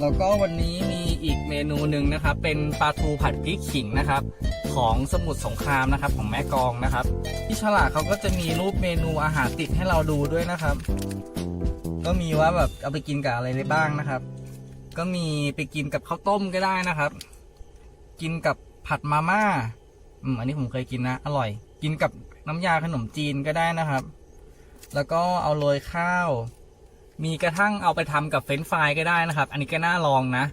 แล้วก็วันนี้มีอีกเมนูหนึ่งนะครับ เป็นปลาทูผัดพริกขิงนะครับ ของสมุทรสงครามนะครับ ของแม่กองนะครับที่ฉลากเขาก็จะมีรูปเมนูอาหารติดให้เราดูด้วยนะครับ ก็มีว่าแบบเอาไปกินกับอะไรได้บ้างนะครับ ก็มีไปกินกับข้าวต้มก็ได้นะครับ กินกับผัดมาม่าอืมอันนี้ผมเคยกินนะ อร่อย กินกับน้ำยาขนมจีนก็ได้นะครับ แล้วก็เอาโรยข้าว มีกระทั่งเอาไปทำกับเฟรนช์ฟรายก็ได้นะครับ อันนี้ก็น่าลองนะ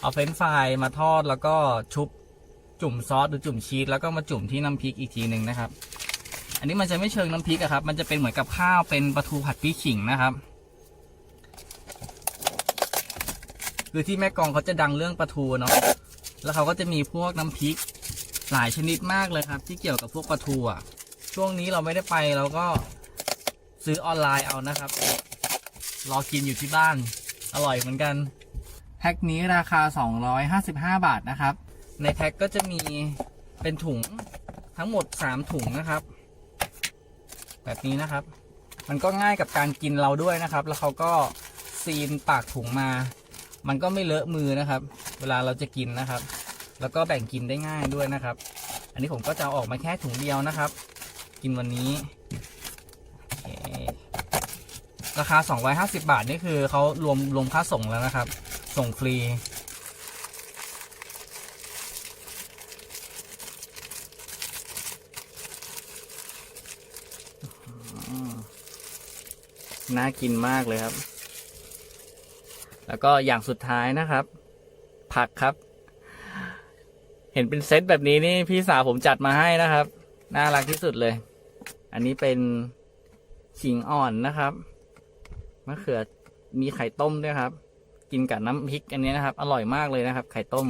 เอาเฟรนช์ฟรายมาทอดแล้วก็ชุบจุ่มซอสหรือจุ่มชีสแล้วก็มาจุ่มที่น้ำพริกอีกทีหนึ่งนะครับ อันนี้มันจะไม่เชิงน้ำพริกอะครับ มันจะเป็นเหมือนกับข้าวเป็นปลาทูผัดพริกขิงนะครับคือที่แม่กองเขาจะดังเรื่องปลาทูเนาะแล้วเขาก็จะมีพวกน้ำพริกหลายชนิดมากเลยครับ ที่เกี่ยวกับพวกปลาทูอะช่วงนี้เราไม่ได้ไปเราก็ซื้อออนไลน์เอานะครับ รอกินอยู่ที่บ้าน อร่อยเหมือนกัน แพ็คนี้ราคา 255 บาทนะครับ ในแพ็คก็จะมีเป็นถุงทั้งหมด 3 ถุงนะครับ แบบนี้นะครับ มันก็ง่ายกับการกินเราด้วยนะครับ แล้วเขาก็ซีนปากถุงมา มันก็ไม่เลอะมือนะครับ เวลาเราจะกินนะครับ แล้วก็แบ่งกินได้ง่ายด้วยนะครับ อันนี้ผมก็จะเอาออกมาแค่ถุงเดียวนะครับ กินวันนี้ ราคา 250 บาทนี่คือเขารวมรวมค่าส่งแล้วนะครับ ส่งฟรี น่ากินมากเลยครับ แล้วก็อย่างสุดท้ายนะครับ ผักครับ เห็นเป็นเซตแบบนี้นี่พี่สาวผมจัดมาให้นะครับ น่ารักที่สุดเลย อันนี้เป็นขิงอ่อนนะครับ มะเขือมีไข่ต้มด้วยครับ กินกับน้ำพริกอันนี้นะครับ อร่อยมากเลยนะครับ ไข่ต้ม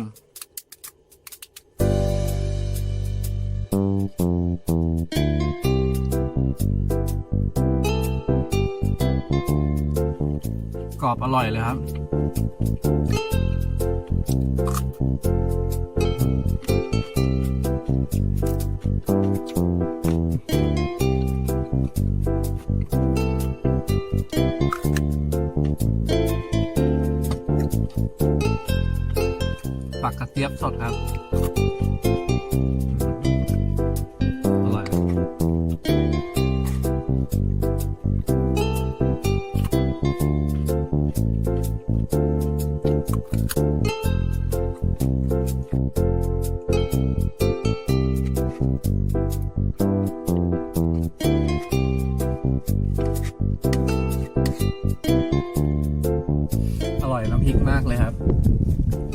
กรอบอร่อยเลยครับ ปักกระเจี๊ยบสดครับ อร่อย Thank you. อร่อยน้ำพริกมากเลยครับ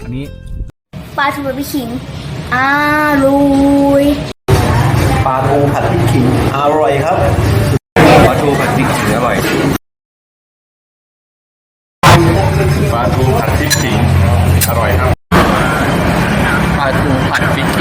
อันนี้ปลาทูผัดพริกขิงอร่อยปลาทูผัดพริกขิงอร่อยครับปลาทูผัดพริกขิงอร่อยปลาทูผัดพริกขิงอร่อยครับปลาทูผัดพริก